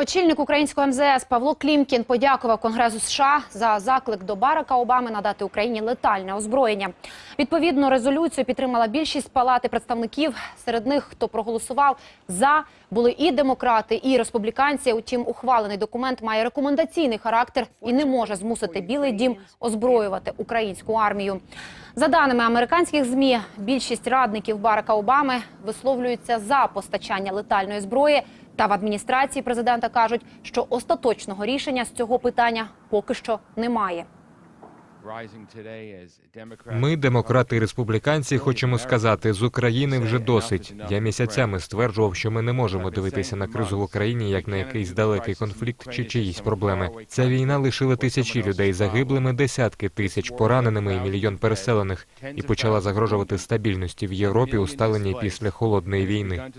Очільник українського МЗС Павло Клімкін подякував Конгресу США за заклик до Барака Обами надати Україні летальне озброєння. Відповідну резолюцію підтримала більшість палати представників. Серед них, хто проголосував за, були і демократи, і республіканці. Утім, ухвалений документ має рекомендаційний характер і не може змусити Білий Дім озброювати українську армію. За даними американських змі, більшість радників Барака Обами висловлюються за постачання летальної зброї. Та в адміністрації президента кажуть, що остаточного рішення з цього питання поки що немає. Ми, демократи і республіканці, хочемо сказати, з України вже досить. Я місяцями стверджував, що ми не можемо дивитися на кризу в Україні як на якийсь далекий конфлікт чи чиїсь проблеми. Ця війна лишила тисячі людей загиблими, десятки тисяч пораненими і мільйон переселених, і почала загрожувати стабільності в Європі, усталеній після холодної війни.